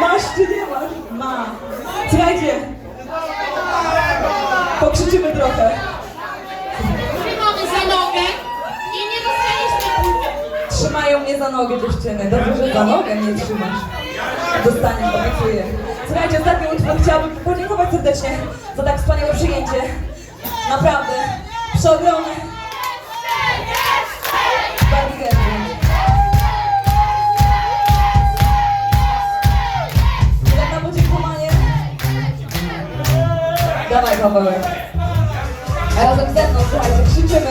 Masz czy nie masz? Ma. Słuchajcie. Pokrzyczymy trochę. Trzymamy za nogę i nie dostaniesz kulkę. Trzymają mnie za nogę dziewczyny. Dobrze, że za nogę mnie trzymasz. Dostaniesz, obiecuję. Słuchajcie, ostatni utwór chciałabym podziękować serdecznie za tak wspaniałe przyjęcie. Naprawdę. Przeogromne. Dawaj, Pawełek. A razem ze mną, słuchajcie, krzyczymy.